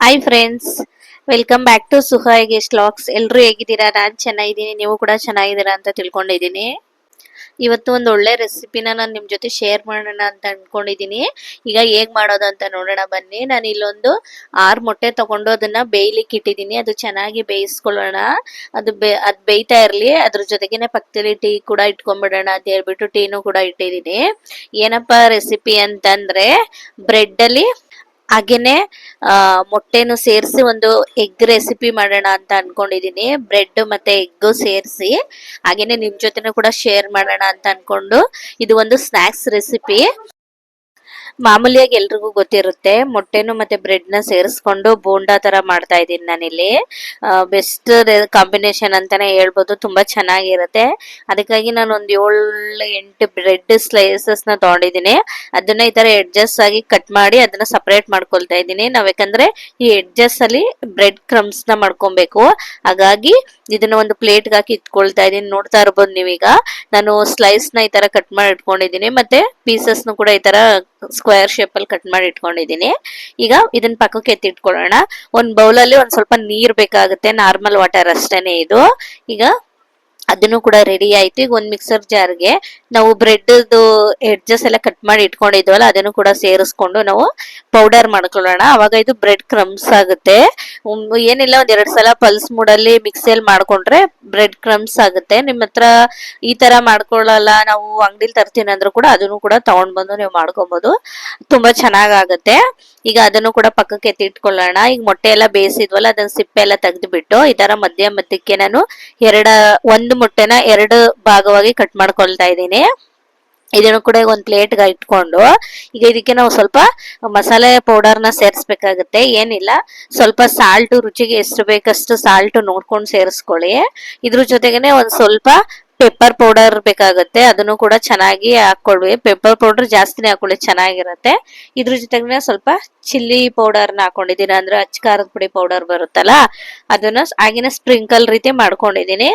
Hi friends welcome back to Suhai guest locks ಎಲ್ಲರೂ ಹೇಗಿದ್ದೀರಾ? ನಾನು ಚೆನ್ನಾಗಿದ್ದೀನಿ. ನೀವು ಕೂಡ ಚೆನ್ನಾಗಿದ್ದೀರಾ ಅಂತ ತಿಳ್ಕೊಂಡಿದ್ದೀನಿ. ಇವತ್ತು ಒಂದು ಒಳ್ಳೆ ರೆಸಿಪಿನ ನಾನು ನಿಮ್ಮ ಜೊತೆ ಶೇರ್ ಮಾಡೋಣ ಅಂತ ಅಂದ್ಕೊಂಡಿದ್ದೀನಿ ಈಗ ಹೇಗೆ ಮಾಡೋದು ಅಂತ ನೋಡೋಣ ಬನ್ನಿ. ನಾನು ಇಲ್ಲೊಂದು ಆರು ಮೊಟ್ಟೆ ತಗೊಂಡು ಅದನ್ನ ಬೇಯ್ಲಿಕ್ಕೆ ಇಟ್ಟಿದ್ದೀನಿ. ಅದು ಚೆನ್ನಾಗಿ ಬೇಯಿಸ್ಕೊಳ್ಳೋಣ. ಅದು ಬೇ, ಅದು ಬೇಯ್ತಾ ಇರಲಿ. ಅದ್ರ ಜೊತೆಗೇನೆ ಪಕ್ಕದಲ್ಲಿ ಟೀ ಕೂಡ ಇಟ್ಕೊಂಡ್ಬಿಡೋಣ ಅಂತ ಹೇಳ್ಬಿಟ್ಟು ಟೀನು ಕೂಡ ಇಟ್ಟಿದ್ದೀನಿ. ಏನಪ್ಪ ರೆಸಿಪಿ ಅಂತಂದ್ರೆ ಬ್ರೆಡ್ ಅಲ್ಲಿ ಹಾಗೇನೆ, ಆ, ಮೊಟ್ಟೆನು ಸೇರಿಸಿ ಒಂದು ಎಗ್ ರೆಸಿಪಿ ಮಾಡೋಣ ಅಂತ ಅನ್ಕೊಂಡಿದೀನಿ. ಬ್ರೆಡ್ ಮತ್ತೆ ಎಗ್ ಸೇರಿಸಿ, ಹಾಗೇನೆ ನಿಮ್ ಜೊತೆನೂ ಕೂಡ ಶೇರ್ ಮಾಡೋಣ ಅಂತ ಅನ್ಕೊಂಡು ಇದು ಒಂದು ಸ್ನಾಕ್ಸ್ ರೆಸಿಪಿ ಮಾಮೂಲಿಯಾಗಿ ಎಲ್ರಿಗೂ ಗೊತ್ತಿರುತ್ತೆ. ಮೊಟ್ಟೆನು ಮತ್ತೆ ಬ್ರೆಡ್ನ ಸೇರಿಸ್ಕೊಂಡು ಬೋಂಡಾ ತರ ಮಾಡ್ತಾ ಇದ್ದೀನಿ ನಾನಿಲ್ಲಿ. ಬೆಸ್ಟ್ ಕಾಂಬಿನೇಷನ್ ಅಂತಾನೆ ಹೇಳ್ಬೋದು. ತುಂಬಾ ಚೆನ್ನಾಗಿರುತ್ತೆ. ಅದಕ್ಕಾಗಿ ನಾನು ಒಂದು ಏಳು ಎಂಟು ಬ್ರೆಡ್ ಸ್ಲೈಸಸ್ನ ತಗೊಂಡಿದ್ದೀನಿ. ಅದನ್ನ ಈ ತರ ಎಡ್ಜಸ್ ಆಗಿ ಕಟ್ ಮಾಡಿ ಅದನ್ನ ಸಪರೇಟ್ ಮಾಡ್ಕೊಳ್ತಾ ಇದ್ದೀನಿ. ನಾವ್ ಯಾಕಂದ್ರೆ ಈ ಎಡ್ಜಸ್ ಅಲ್ಲಿ ಬ್ರೆಡ್ ಕ್ರಮ್ಸ್ನ ಮಾಡ್ಕೊಬೇಕು. ಹಾಗಾಗಿ ಇದನ್ನ ಒಂದು ಪ್ಲೇಟ್ ಹಾಕಿ ಇಟ್ಕೊಳ್ತಾ ಇದೀನಿ ನೋಡ್ತಾ ಇರ್ಬೋದು ನೀವೀಗ. ನಾನು ಸ್ಲೈಸ್ನ ಈ ತರ ಕಟ್ ಮಾಡಿ ಇಟ್ಕೊಂಡಿದ್ದೀನಿ ಮತ್ತೆ ಪೀಸಸ್ ನು ಕೂಡ ಈ ತರ ಸ್ಕ್ವೇರ್ ಶೇಪ್ ಅಲ್ಲಿ ಕಟ್ ಮಾಡಿ ಇಟ್ಕೊಂಡಿದೀನಿ ಈಗ ಇದನ್ನ ಪಕ್ಕಕ್ಕೆ ಎತ್ತಿಟ್ಕೊಳ್ಳೋಣ. ಒಂದ್ ಬೌಲಲ್ಲಿ ಒಂದ್ ಸ್ವಲ್ಪ ನೀರ್ ಬೇಕಾಗುತ್ತೆ. ನಾರ್ಮಲ್ ವಾಟರ್ ಅಷ್ಟೇನೆ ಇದು. ಈಗ ಅದನ್ನು ಕೂಡ ರೆಡಿ ಆಯ್ತು. ಈಗ ಒಂದ್ ಮಿಕ್ಸರ್ ಜಾರ್ಗೆ ನಾವು ಬ್ರೆಡ್ ಎಡ್ಜಸ್ ಎಲ್ಲ ಕಟ್ ಮಾಡಿ ಇಟ್ಕೊಂಡಿದ್ವಲ್ಲ, ಅದನ್ನು ಕೂಡ ಸೇರಿಸ್ಕೊಂಡು ನಾವು ಪೌಡರ್ ಮಾಡ್ಕೊಳ್ಳೋಣ. ಅವಾಗ ಇದು ಬ್ರೆಡ್ ಕ್ರಮ್ಸ್ ಆಗುತ್ತೆ. ಏನಿಲ್ಲ, ಒಂದ್ ಎರಡ್ ಸಲ ಪಲ್ಸ್ ಮೂಡಲ್ಲಿ ಮಿಕ್ಸಿಯಲ್ಲಿ ಮಾಡ್ಕೊಂಡ್ರೆ ಬ್ರೆಡ್ ಕ್ರಮ್ಸ್ ಆಗುತ್ತೆ. ನಿಮ್ಮ ಹತ್ರ ಈ ತರ ಮಾಡ್ಕೊಳ್ಳಲ್ಲ, ನಾವು ಅಂಗಡಿಲಿ ತರ್ತೀನಿ ಅಂದ್ರೂ ಕೂಡ ಅದನ್ನು ಕೂಡ ತಗೊಂಡ್ ಬಂದು ನೀವು ಮಾಡ್ಕೊಬಹುದು ತುಂಬಾ ಚೆನ್ನಾಗಾಗುತ್ತೆ ಈಗ ಅದನ್ನು ಕೂಡ ಪಕ್ಕಕ್ಕೆ ಎತ್ತಿಟ್ಕೊಳ್ಳೋಣ ಈಗ ಮೊಟ್ಟೆ ಎಲ್ಲ ಬೇಯಿಸಿದ್ವಲ್ಲ, ಅದನ್ನ ಸಿಪ್ಪೆ ಎಲ್ಲ ತೆಗೆದ್ಬಿಟ್ಟು ಈ ತರ ಮಧ್ಯ ಮಧ್ಯಕ್ಕೆ ನಾನು ಎರಡ, ಒಂದು ಮೊಟ್ಟೆನ ಎರಡು ಭಾಗವಾಗಿ ಕಟ್ ಮಾಡ್ಕೊಳ್ತಾ ಇದ್ದೀನಿ. ಇದನ್ನು ಕೂಡ ಒಂದ್ ಪ್ಲೇಟ್ ಇಟ್ಕೊಂಡು, ಈಗ ಇದಕ್ಕೆ ನಾವು ಸ್ವಲ್ಪ ಮಸಾಲೆ ನ ಸೇರಿಸ್ಬೇಕಾಗುತ್ತೆ, ಏನಿಲ್ಲ. ಸ್ವಲ್ಪ ಸಾಲ್ಟ್ ರುಚಿಗೆ ಎಷ್ಟು ಬೇಕಷ್ಟು ಸಾಲ್ಟ್ ನೋಡ್ಕೊಂಡು ಸೇರಿಸ್ಕೊಳ್ಳಿ. ಇದ್ರ ಜೊತೆಗೇನೆ ಒಂದು ಸ್ವಲ್ಪ ಪೆಪ್ಪರ್ ಪೌಡರ್ ಬೇಕಾಗುತ್ತೆ, ಅದನ್ನು ಕೂಡ ಚೆನ್ನಾಗಿ ಹಾಕೊಳ್ಳಿ ಪೆಪ್ಪರ್ ಪೌಡರ್ ಜಾಸ್ತಿನೇ ಹಾಕೊಳ್ಳಿ ಚೆನ್ನಾಗಿರುತ್ತೆ. ಇದ್ರ ಜೊತೆಗೆ ಸ್ವಲ್ಪ ಚಿಲ್ಲಿ ಪೌಡರ್ನ ಹಾಕೊಂಡಿದ್ದೀನಿ. ಅಂದ್ರೆ ಅಚ್ಚಕಾರದ ಪುಡಿ ಪೌಡರ್ ಬರುತ್ತಲ್ಲ, ಅದನ್ನ ಆಗಿನ ಸ್ಪ್ರಿಂಕಲ್ ರೀತಿ ಮಾಡ್ಕೊಂಡಿದ್ದೀನಿ.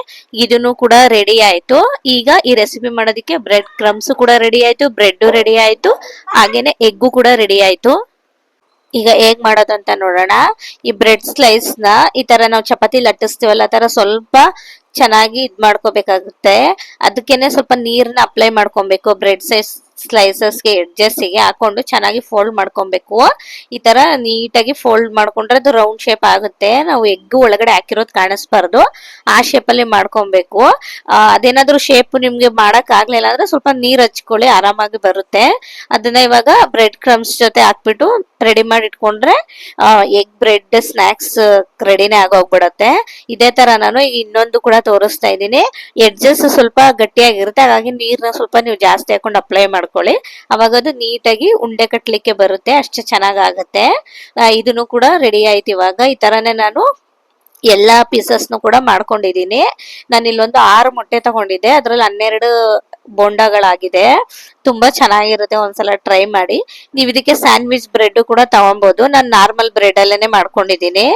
ಇದನ್ನು ಕೂಡ ರೆಡಿ ಆಯ್ತು. ಈಗ ಈ ರೆಸಿಪಿ ಮಾಡೋದಕ್ಕೆ ಬ್ರೆಡ್ ಕ್ರಮ್ಸ್ ಕೂಡ ರೆಡಿ ಆಯ್ತು ಬ್ರೆಡ್ ರೆಡಿ ಆಯ್ತು, ಹಾಗೇನೆ ಎಗ್ಗು ಕೂಡ ರೆಡಿ ಆಯ್ತು. ಈಗ ಹೇಗ್ ಮಾಡೋದಂತ ನೋಡೋಣ. ಈ ಬ್ರೆಡ್ ಸ್ಲೈಸ್ನ ಈ ತರ ನಾವು ಚಪಾತಿ ಲಟ್ಟಿಸ್ತೀವಲ್ಲ, ಆ ತರ ಸ್ವಲ್ಪ ಚೆನ್ನಾಗಿ ಇದ್ ಮಾಡ್ಕೋಬೇಕಾಗುತ್ತೆ. ಅದಕ್ಕೇನೆ ಸ್ವಲ್ಪ ನೀರ್ನ ಅಪ್ಲೈ ಮಾಡ್ಕೊಬೇಕು ಬ್ರೆಡ್ ಸೈಸ್ ಸ್ಲೈಸಸ್ಗೆ ಎಡ್ಜಸ್ಸಿಗೆ ಹಾಕೊಂಡು ಚೆನ್ನಾಗಿ ಫೋಲ್ಡ್ ಮಾಡ್ಕೊಬೇಕು. ಈ ತರ ನೀಟಾಗಿ ಫೋಲ್ಡ್ ಮಾಡ್ಕೊಂಡ್ರೆ ಅದು ರೌಂಡ್ ಶೇಪ್ ಆಗುತ್ತೆ. ನಾವು ಎಗ್ ಒಳಗಡೆ ಹಾಕಿರೋದು ಕಾಣಿಸ್ಬಾರ್ದು. ಆ ಶೇಪಲ್ಲಿ ಮಾಡ್ಕೊಬೇಕು. ಅದೇನಾದ್ರೂ ಶೇಪ್ ನಿಮ್ಗೆ ಮಾಡಕ್ ಆಗ್ಲಿಲ್ಲ ಅಂದ್ರೆ ಸ್ವಲ್ಪ ನೀರ್ ಹಚ್ಕೊಳ್ಳಿ, ಆರಾಮಾಗಿ ಬರುತ್ತೆ. ಅದನ್ನ ಇವಾಗ ಬ್ರೆಡ್ ಕ್ರಮ್ಸ್ ಜೊತೆ ಹಾಕ್ಬಿಟ್ಟು ರೆಡಿ ಮಾಡಿ ಇಟ್ಕೊಂಡ್ರೆ ಎಗ್ ಬ್ರೆಡ್ ಸ್ನಾಕ್ಸ್ ರೆಡಿನೇ ಆಗೋಗ್ಬಿಡತ್ತೆ. ಇದೇ ತರ ನಾನು ಇನ್ನೊಂದು ಕೂಡ ತೋರಿಸ್ತಾ ಇದ್ದೀನಿ. ಎಡ್ಜಸ್ ಸ್ವಲ್ಪ ಗಟ್ಟಿಯಾಗಿರುತ್ತೆ, ಹಾಗಾಗಿ ನೀರ್ನ ಸ್ವಲ್ಪ ನೀವು ಜಾಸ್ತಿ ಹಾಕೊಂಡು ಅಪ್ಲೈ ಮಾಡ್ಕೊಳ್ಳಿ ಅವಾಗ ಅದು ನೀಟಾಗಿ ಉಂಡೆ ಕಟ್ಟಲಿಕ್ಕೆ ಬರುತ್ತೆ, ಅಷ್ಟು ಚೆನ್ನಾಗಾಗತ್ತೆ. ಇದನ್ನು ಕೂಡ ರೆಡಿ ಆಯ್ತು ಇವಾಗ. ಈ ತರನೇ ನಾನು ಎಲ್ಲಾ ಪೀಸಸ್ನು ಕೂಡ ಮಾಡ್ಕೊಂಡಿದ್ದೀನಿ. ನಾನು ಇಲ್ಲೊಂದು ಆರು ಮೊಟ್ಟೆ ತಗೊಂಡಿದ್ದೆ, ಅದ್ರಲ್ಲಿ ಹನ್ನೆರಡು ಬೋಂಡಾಗಳಾಗಿದೆ. ತುಂಬಾ ಚೆನ್ನಾಗಿರುತ್ತೆ, ಒಂದ್ಸಲ ಟ್ರೈ ಮಾಡಿ. ನೀವು ಇದಕ್ಕೆ ಸ್ಯಾಂಡ್ವಿಚ್ ಬ್ರೆಡ್ ಕೂಡ ತಗೊಬಹುದು ನಾನು ನಾರ್ಮಲ್ ಬ್ರೆಡ್ ಅಲ್ಲೇನೆ ಮಾಡ್ಕೊಂಡಿದ್ದೀನಿ.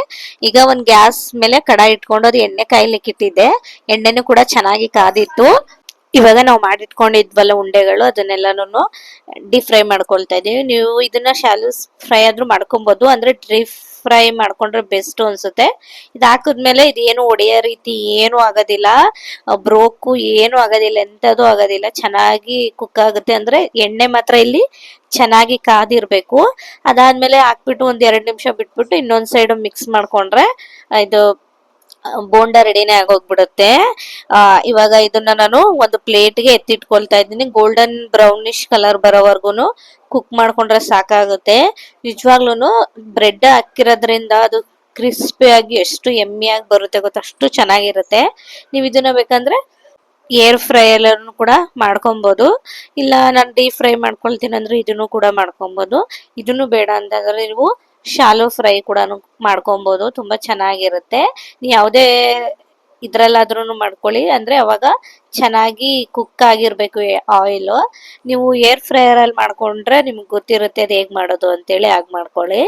ಈಗ ಒಂದ್ ಗ್ಯಾಸ್ ಮೇಲೆ ಕಡಾಯಿ ಇಟ್ಕೊಂಡು ಅದು ಎಣ್ಣೆ ಕಾಯಿಲಿಕ್ಕಿಟ್ಟಿದ್ದೆ. ಎಣ್ಣೆನೂ ಕೂಡ ಚೆನ್ನಾಗಿ ಕಾದಿತ್ತು. ಇವಾಗ ನಾವು ಮಾಡಿಟ್ಕೊಂಡಿದ್ವಲ್ಲ ಉಂಡೆಗಳು ಅದನ್ನೆಲ್ಲನೂ ಡೀಪ್ ಫ್ರೈ ಮಾಡ್ಕೊಳ್ತಾ ಇದೀವಿ ನೀವು ಇದನ್ನ ಶಾಲು ಫ್ರೈ ಆದ್ರೂ ಮಾಡ್ಕೊಬೋದು, ಅಂದ್ರೆ ಡೀಪ್ ಫ್ರೈ ಮಾಡ್ಕೊಂಡ್ರೆ ಬೆಸ್ಟ್ ಅನ್ಸುತ್ತೆ. ಇದು ಹಾಕಿದ್ಮೇಲೆ ಇದೇನು ಒಡೆಯೋ ರೀತಿ ಏನು ಆಗೋದಿಲ್ಲ. ಬ್ರೋಕು ಏನು ಆಗೋದಿಲ್ಲ, ಎಂಥದ್ದು ಆಗೋದಿಲ್ಲ. ಚೆನ್ನಾಗಿ ಕುಕ್ ಆಗುತ್ತೆ ಅಂದ್ರೆ ಎಣ್ಣೆ ಮಾತ್ರ ಇಲ್ಲಿ ಚೆನ್ನಾಗಿ ಕಾದಿರಬೇಕು. ಅದಾದ್ಮೇಲೆ ಹಾಕ್ಬಿಟ್ಟು ಒಂದ್ ಎರಡು ನಿಮಿಷ ಬಿಟ್ಬಿಟ್ಟು ಇನ್ನೊಂದು ಸೈಡ್ ಮಿಕ್ಸ್ ಮಾಡ್ಕೊಂಡ್ರೆ ಇದು ಬೋಂಡ ರೆಡಿನೇ ಆಗೋಗ್ಬಿಡುತ್ತೆ. ಇವಾಗ ಇದನ್ನ ನಾನು ಒಂದು ಪ್ಲೇಟ್ಗೆ ಎತ್ತಿಟ್ಕೊಳ್ತಾ ಇದ್ದೀನಿ. ಗೋಲ್ಡನ್ ಬ್ರೌನಿಶ್ ಕಲರ್ ಬರೋವರೆಗೂನು ಕುಕ್ ಮಾಡ್ಕೊಂಡ್ರೆ ಸಾಕಾಗುತ್ತೆ. ನಿಜವಾಗ್ಲೂ ಬ್ರೆಡ್ ಹಾಕಿರೋದ್ರಿಂದ ಅದು ಕ್ರಿಸ್ಪಿ ಆಗಿ ಎಷ್ಟು ಎಮ್ಮಿಯಾಗಿ ಬರುತ್ತೆ ಗೊತ್ತ? ಅಷ್ಟು ಚೆನ್ನಾಗಿರುತ್ತೆ. ನೀವು ಇದನ್ನ ಬೇಕಂದ್ರೆ ಏರ್ ಫ್ರೈ ಕೂಡ ಮಾಡ್ಕೊಬೋದು. ಇಲ್ಲ ನಾನು ಡೀಪ್ ಫ್ರೈ ಮಾಡ್ಕೊಳ್ತೀನಿ ಅಂದ್ರೆ ಇದನ್ನು ಕೂಡ ಮಾಡ್ಕೊಬೋದು. ಇದನ್ನು ಬೇಡ ಅಂತಂದ್ರೆ ನೀವು ಶಾಲೋ ಫ್ರೈ ಕೂಡ ಮಾಡ್ಕೊಬೋದು, ತುಂಬಾ ಚೆನ್ನಾಗಿರುತ್ತೆ. ಯಾವುದೇ ಇದ್ರಲ್ಲಾದ್ರೂ ಮಾಡ್ಕೊಳ್ಳಿ, ಅಂದ್ರೆ ಅವಾಗ ಚೆನ್ನಾಗಿ ಕುಕ್ ಆಗಿರ್ಬೇಕು ಆಯಿಲ್ ನೀವು ಏರ್ ಫ್ರೈಯರ್ ಅಲ್ಲಿ ಮಾಡ್ಕೊಂಡ್ರೆ ನಿಮ್ಗೆ ಗೊತ್ತಿರುತ್ತೆ ಅದು ಹೇಗ್ ಮಾಡೋದು ಅಂತೇಳಿ ಹಾಗೆ ಮಾಡ್ಕೊಳ್ಳಿ.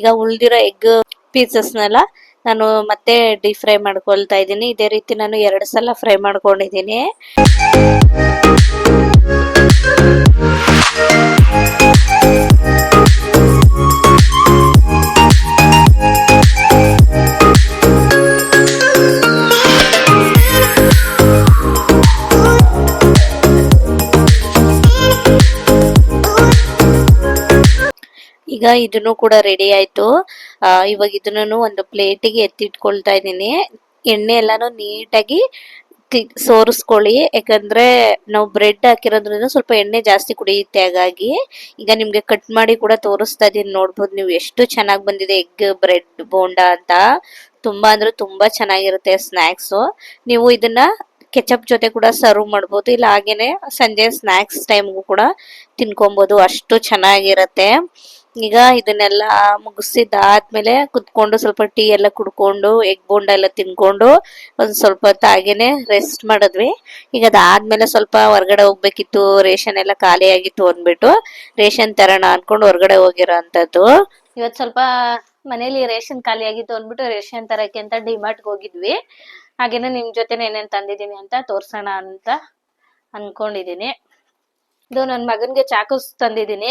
ಈಗ ಉಳ್ದಿರೋ ಎಗ್ ಪೀಸಸ್ನೆಲ್ಲ ನಾನು ಮತ್ತೆ ಡೀಪ್ ಫ್ರೈ ಮಾಡ್ಕೊಳ್ತಾ ಇದ್ದೀನಿ. ಇದೇ ರೀತಿ ನಾನು ಎರಡು ಸಲ ಫ್ರೈ ಮಾಡ್ಕೊಂಡಿದ್ದೀನಿ. ಈಗ ಇದನ್ನು ಕೂಡ ರೆಡಿ ಆಯ್ತು. ಇವಾಗ ಇದನ್ನು ಒಂದು ಪ್ಲೇಟಿಗೆ ಎತ್ತಿಟ್ಕೊಳ್ತಾ ಇದ್ದೀನಿ. ಎಣ್ಣೆ ಎಲ್ಲಾನು ನೀಟಾಗಿ ಸೋರಿಸ್ಕೊಳ್ಳಿ. ಯಾಕಂದ್ರೆ ನಾವು ಬ್ರೆಡ್ ಹಾಕಿರೋದ್ರಿಂದ ಸ್ವಲ್ಪ ಎಣ್ಣೆ ಜಾಸ್ತಿ ಕುಡಿಯುತ್ತೆ ಹಾಗಾಗಿ. ಈಗ ನಿಮ್ಗೆ ಕಟ್ ಮಾಡಿ ಕೂಡ ತೋರಿಸ್ತಾ ಇದೀನಿ ನೋಡ್ಬೋದು ನೀವು ಎಷ್ಟು ಚೆನ್ನಾಗಿ ಬಂದಿದೆ ಎಗ್ ಬ್ರೆಡ್ ಬೋಂಡಾ ಅಂತ. ತುಂಬಾ ಅಂದ್ರೆ ತುಂಬಾ ಚೆನ್ನಾಗಿರುತ್ತೆ ಸ್ನಾಕ್ಸ್ ನೀವು ಇದನ್ನ ಕೆಚಪ್ ಜೊತೆ ಕೂಡ ಸರ್ವ್ ಮಾಡ್ಬೋದು. ಇಲ್ಲ ಹಾಗೇನೆ ಸಂಜೆ ಸ್ನ್ಯಾಕ್ಸ್ ಟೈಮ್ಗೂ ಕೂಡ ತಿನ್ಕೊಬೋದು. ಅಷ್ಟು ಚೆನ್ನಾಗಿರತ್ತೆ. ಈಗ ಇದನ್ನೆಲ್ಲ ಮುಗಿಸಿದಾದ್ಮೇಲೆ ಕುತ್ಕೊಂಡು ಸ್ವಲ್ಪ ಟೀ ಎಲ್ಲ ಕುಡ್ಕೊಂಡು ಎಗ್ ಬೋಂಡ ಎಲ್ಲ ತಿನ್ಕೊಂಡು ಒಂದ್ ಸ್ವಲ್ಪ ಹೊತ್ತು ಹಾಗೇನೆ ರೆಸ್ಟ್ ಮಾಡಿದ್ವಿ. ಈಗ ಅದಾದ್ಮೇಲೆ ಸ್ವಲ್ಪ ಹೊರಗಡೆ ಹೋಗ್ಬೇಕಿತ್ತು, ರೇಷನ್ ಎಲ್ಲ ಖಾಲಿ ಆಗಿತ್ತು ಅಂದ್ಬಿಟ್ಟು ರೇಷನ್ ತರೋಣ ಅನ್ಕೊಂಡು ಹೊರಗಡೆ ಹೋಗಿರೋ ಅಂತದ್ದು ಇವತ್ ಸ್ವಲ್ಪ ಮನೇಲಿ ರೇಷನ್ ಖಾಲಿ ಆಗಿತ್ತು ಅಂದ್ಬಿಟ್ಟು ರೇಷನ್ ತರಕ್ಕೆ ಅಂತ ಡಿಮಾರ್ಟ್ಗೆ ಹೋಗಿದ್ವಿ. ಹಾಗೇನೆ ನಿಮ್ ಜೊತೆ ಏನೇನ್ ತಂದಿದ್ದೀನಿ ಅಂತ ತೋರ್ಸೋಣ ಅಂತ ಅನ್ಕೊಂಡಿದೀನಿ ಇದು ನನ್ನ ಮಗನ್ಗೆ ಚಾಕೂಸ್ ತಂದಿದ್ದೀನಿ.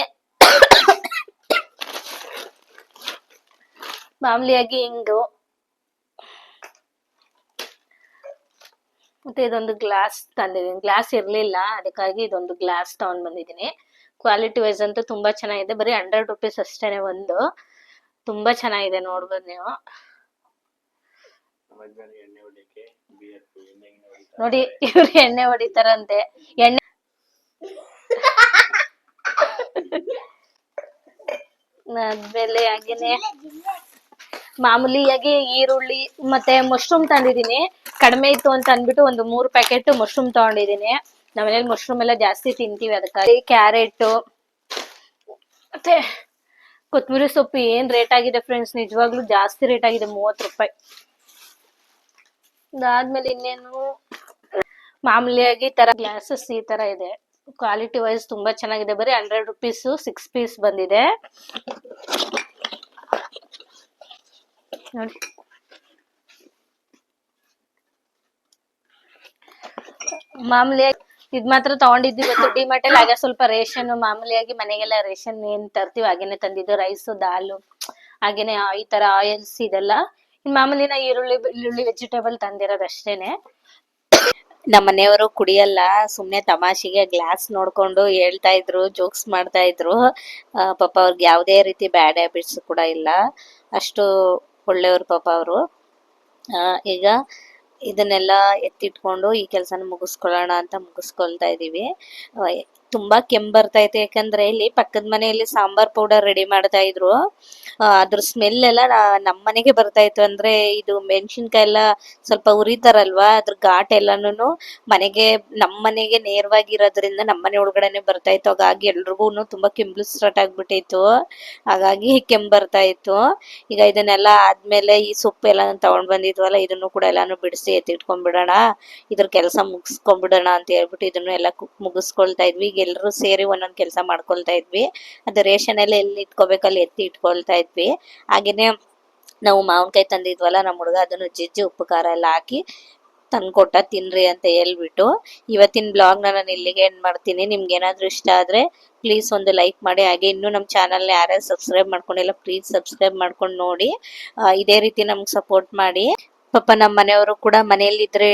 ಮಾಮೂಲಿಯಾಗಿ ಹಿಂಗು ಮತ್ತೆ ಇದೊಂದು ಗ್ಲಾಸ್ ತಂದಿದ್ದೀನಿ. ಗ್ಲಾಸ್ ಇರಲಿಲ್ಲ ಅದಕ್ಕಾಗಿ ಇದೊಂದು ಗ್ಲಾಸ್ ತಗೊಂಡ್ ಬಂದಿದ್ದೀನಿ. ಕ್ವಾಲಿಟಿ ವೈಸ್ ಅಂತೂ ತುಂಬಾ ಚೆನ್ನಾಗಿದೆ. ಬರೀ ಹಂಡ್ರೆಡ್ ರುಪೀಸ್ ಅಷ್ಟೇನೆ ಒಂದು. ತುಂಬಾ ಚೆನ್ನಾಗಿದೆ ನೋಡ್ಬೋದು ನೀವು. ನೋಡಿ ಇವ್ರು ಎಣ್ಣೆ ಹೊಡಿತಾರಂತೆ. ಎಣ್ಣೆ ಆದ್ಮೇಲೆ ಹಾಗೇನೆ. ಮಾಮೂಲಿಯಾಗಿ ಈರುಳ್ಳಿ ಮತ್ತೆ ಮಶ್ರೂಮ್ ತಂದಿದ್ದೀನಿ. ಕಡಿಮೆ ಇತ್ತು ಅಂತ ಅಂದ್ಬಿಟ್ಟು ಒಂದು ಮೂರು ಪ್ಯಾಕೆಟ್ ಮಶ್ರೂಮ್ ತಗೊಂಡಿದ್ದೀನಿ. ನಮ್ಮನೇಲಿ ಮಶ್ರೂಮ್ ಎಲ್ಲ ಜಾಸ್ತಿ ತಿಂತೀವಿ ಅದಕ್ಕಾಗಿ. ಕ್ಯಾರೆಟ್ ಮತ್ತೆ ಕೊತ್ತಂಬರಿ ಸೊಪ್ಪು ಏನ್ ರೇಟ್ ಆಗಿದೆ ಫ್ರೆಂಡ್ಸ್ ನಿಜವಾಗ್ಲೂ ಜಾಸ್ತಿ ರೇಟ್ ಆಗಿದೆ, ಮೂವತ್ತು ರೂಪಾಯಿ. ಅದಾದ್ಮೇಲೆ ಇನ್ನೇನು? ಮಾಮೂಲಿಯಾಗಿ ತರ ಗ್ಲಾಸಸ್ ಈ ತರ ಇದೆ. ಕ್ವಾಲಿಟಿ ವೈಸ್ ತುಂಬಾ ಚೆನ್ನಾಗಿದೆ. ಬರೀ ಹಂಡ್ರೆಡ್ ರುಪೀಸ್ ಸಿಕ್ಸ್ ಪೀಸ್ ಬಂದಿದೆ. ನೋಡಿ ಇದ್ ಮಾತ್ರ ತಗೊಂಡಿದ್ವಿ ಇವತ್ತು. ಡಿಮಾರ್ಟ್ ಅಲ್ಲಿ ಸ್ವಲ್ಪ ರೇಷನ್, ಮಾಮೂಲಿಯಾಗಿ ಮನೆಗೆಲ್ಲ ರೇಷನ್ ಏನ್ ತರ್ತೀವಿ, ಹಾಗೇನೆ ತಂದಿದ್ದು ರೈಸ್ ದಾಲು, ಹಾಗೇನೆ ಈ ತರ ಆಯಿಲ್ಸ್ ಇದೆಲ್ಲ. ಮಾಮೂಲಿ ಮಾಮೂಲಿನ ಈರುಳ್ಳಿ ಈರುಳ್ಳಿ ವೆಜಿಟೇಬಲ್ ತಂದಿರೋದು ಅಷ್ಟೇನೆ. ನಮ್ಮ ಮನೆಯವರು ಕುಡಿಯಲ್ಲ, ಸುಮ್ನೆ ತಮಾಷೆಗೆ ಗ್ಲಾಸ್ ನೋಡ್ಕೊಂಡು ಹೇಳ್ತಾ ಇದ್ರು ಜೋಕ್ಸ್ ಮಾಡ್ತಾ ಇದ್ರು. ಪಾಪ ಅವ್ರಿಗೆ ಯಾವುದೇ ರೀತಿ ಬ್ಯಾಡ್ ಹ್ಯಾಬಿಟ್ಸ್ ಕೂಡ ಇಲ್ಲ. ಅಷ್ಟು ಒಳ್ಳೆಯವರು ಪಾಪ ಅವರು. ಈಗ ಇದನ್ನೆಲ್ಲ ಎತ್ತಿಟ್ಕೊಂಡು ಈ ಕೆಲಸನ ಮುಗಿಸ್ಕೊಳ್ಳೋಣ ಅಂತ ಮುಗಿಸ್ಕೊಳ್ತಾ ಇದೀವಿ. ಆ, ತುಂಬಾ ಕೆಂಪ್ ಬರ್ತಾ ಇತ್ತು. ಯಾಕಂದ್ರೆ ಇಲ್ಲಿ ಪಕ್ಕದ ಮನೆಯಲ್ಲಿ ಸಾಂಬಾರ್ ಪೌಡರ್ ರೆಡಿ ಮಾಡ್ತಾ ಇದ್ರು. ಅದ್ರ ಸ್ಮೆಲ್ ಎಲ್ಲ ನಮ್ಮ ಮನೆಗೆ ಬರ್ತಾ ಇತ್ತು. ಅಂದ್ರೆ ಇದು ಮೆಣಸಿನ್ಕಾಯಿ ಎಲ್ಲ ಸ್ವಲ್ಪ ಉರಿತಾರಲ್ವಾ? ಅದ್ರ ಘಾಟ್ ಎಲ್ಲಾನು ಮನೆಗೆ ನಮ್ಮ ಮನೆಗೆ ನೇರವಾಗಿ ಇರೋದ್ರಿಂದ ನಮ್ಮ ಮನೆ ಒಳಗಡೆನೆ ಬರ್ತಾ ಇತ್ತು. ಹಾಗಾಗಿ ಎಲ್ರಿಗೂ ತುಂಬಾ ಕೆಂಬ್ಲು ಸ್ಟಾರ್ಟ್ ಆಗ್ಬಿಟ್ಟಿತ್ತು. ಹಾಗಾಗಿ ಕೆಮ್ಮು ಬರ್ತಾ ಇತ್ತು. ಈಗ ಇದನ್ನೆಲ್ಲ ಆದ್ಮೇಲೆ ಈ ಸೊಪ್ಪು ಎಲ್ಲ ತಗೊಂಡ್ ಬಂದಿದ್ವಲ್ಲ, ಇದನ್ನು ಕೂಡ ಎಲ್ಲಾನು ಬಿಡಿಸಿ ಎತ್ತಿಟ್ಕೊಂಡ್ಬಿಡೋಣ. ಇದ್ರ ಕೆಲಸ ಮುಗಿಸ್ಕೊಂಡ್ಬಿಡೋಣ ಅಂತ ಹೇಳ್ಬಿಟ್ಟು ಇದನ್ನು ಎಲ್ಲ ಮುಗಿಸ್ಕೊಳ್ತಾ ಇದ್ವಿ. ಎಲ್ಲರೂ ಸೇರಿ ಒಂದೊಂದ್ ಕೆಲಸ ಮಾಡ್ಕೊಳ್ತಾ ಇದ್ವಿ. ಅದು ರೇಷನ್ ಎಲ್ಲ ಎಲ್ಲಿ ಇಟ್ಕೋಬೇಕು ಅಲ್ಲಿ ಎತ್ತಿ ಇಟ್ಕೊಳ್ತಾ ಇದ್ವಿ. ಹಾಗೇನೆ ನಾವು ಮಾವಿನಕಾಯಿ ತಂದಿದ್ವಲ್ಲ ನಮ್ಮ ಹುಡುಗ ಅದನ್ನು ಜಜ್ಜಿ ಉಪ್ಪು ಖಾರ ಎಲ್ಲ ಹಾಕಿ ತಂದ್ಕೊಟ್ಟ ತಿನ್ರಿ ಅಂತ ಹೇಳ್ಬಿಟ್ಟು ಇವತ್ತಿನ ಬ್ಲಾಗ್ ನಾನು ಇಲ್ಲಿಗೆ ಎಂಡ್ ಮಾಡ್ತೀನಿ. ನಿಮ್ಗೆ ಏನಾದರೂ ಇಷ್ಟ ಆದ್ರೆ ಪ್ಲೀಸ್ ಒಂದು ಲೈಕ್ ಮಾಡಿ. ಹಾಗೆ ಇನ್ನೂ ನಮ್ಮ ಚಾನಲ್ನ ಯಾರ್ಯಾರು ಸಬ್ಸ್ಕ್ರೈಬ್ ಮಾಡ್ಕೊಂಡಿಲ್ಲ ಪ್ಲೀಸ್ ಸಬ್ಸ್ಕ್ರೈಬ್ ಮಾಡ್ಕೊಂಡು ನೋಡಿ. ಇದೇ ರೀತಿ ನಮ್ಗೆ ಸಪೋರ್ಟ್ ಮಾಡಿ. ಪಾಪ ನಮ್ಮ ಮನೆಯವರು ಕೂಡ ಮನೆಯಲ್ಲಿದ್ರೆ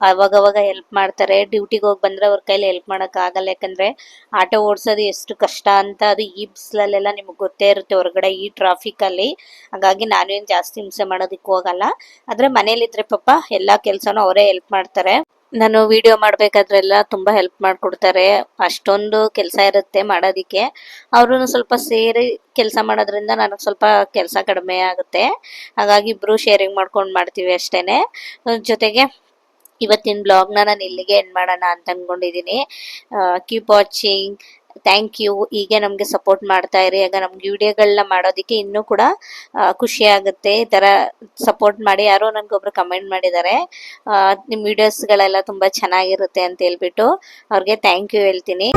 ಅವಾಗವಾಗ ಹೆಲ್ಪ್ ಮಾಡ್ತಾರೆ. ಡ್ಯೂಟಿಗೆ ಹೋಗಿ ಬಂದ್ರೆ ಅವ್ರ ಕೈಲಿ ಹೆಲ್ಪ್ ಮಾಡಕ್ ಆಗಲ್ಲ. ಯಾಕಂದ್ರೆ ಆಟೋ ಓಡಿಸೋದು ಎಷ್ಟು ಕಷ್ಟ ಅಂತ ಅದು ಈ ಬಿಸಿಲಲ್ಲೆಲ್ಲ ನಿಮ್ಗೆ ಗೊತ್ತೇ ಇರುತ್ತೆ ಹೊರಗಡೆ ಈ ಟ್ರಾಫಿಕ್ ಅಲ್ಲಿ. ಹಾಗಾಗಿ ನಾನೇನ್ ಜಾಸ್ತಿ ಹಿಂಸೆ ಮಾಡೋದಕ್ಕೆ ಹೋಗಲ್ಲ. ಆದ್ರೆ ಮನೇಲಿದ್ರೆ ಪಾಪ ಎಲ್ಲಾ ಕೆಲ್ಸನೂ ಅವರೇ ಹೆಲ್ಪ್ ಮಾಡ್ತಾರೆ. ನಾನು ವಿಡಿಯೋ ಮಾಡ್ಬೇಕಾದ್ರೆಲ್ಲ ತುಂಬಾ ಹೆಲ್ಪ್ ಮಾಡ್ಕೊಡ್ತಾರೆ. ಅಷ್ಟೊಂದು ಕೆಲಸ ಇರುತ್ತೆ ಮಾಡೋದಿಕ್ಕೆ. ಅವ್ರು ಸ್ವಲ್ಪ ಸೇರಿ ಕೆಲಸ ಮಾಡೋದ್ರಿಂದ ನನಗೆ ಸ್ವಲ್ಪ ಕೆಲಸ ಕಡಿಮೆ ಆಗುತ್ತೆ. ಹಾಗಾಗಿ ಇಬ್ರು ಶೇರಿಂಗ್ ಮಾಡ್ಕೊಂಡು ಮಾಡ್ತೀವಿ ಅಷ್ಟೇನೆ. ಜೊತೆಗೆ ಇವತ್ತಿನ ಬ್ಲಾಗ್ನ ನಾನು ಇಲ್ಲಿಗೆ ಎಂಡ್ ಮಾಡೋಣ ಅಂತ ಅಂದ್ಕೊಂಡಿದ್ದೀನಿ ಕೀಪ್ ವಾಚಿಂಗ್ ಥ್ಯಾಂಕ್ ಯು ಹೀಗೆ ನಮಗೆ ಸಪೋರ್ಟ್ ಮಾಡ್ತಾ ಇರಿ. ಆಗ ನಮ್ಗೆ ವಿಡಿಯೋಗಳನ್ನ ಮಾಡೋದಕ್ಕೆ ಇನ್ನೂ ಕೂಡ ಖುಷಿ ಆಗುತ್ತೆ. ಈ ಥರ ಸಪೋರ್ಟ್ ಮಾಡಿ ಯಾರೋ ಒಬ್ರು ಕಮೆಂಟ್ ಮಾಡಿದ್ದಾರೆ ನಿಮ್ಮ ವಿಡಿಯೋಸ್ಗಳೆಲ್ಲ ತುಂಬ ಚೆನ್ನಾಗಿರುತ್ತೆ ಅಂತ ಹೇಳ್ಬಿಟ್ಟು ಅವ್ರಿಗೆ ಥ್ಯಾಂಕ್ ಯು ಹೇಳ್ತೀನಿ.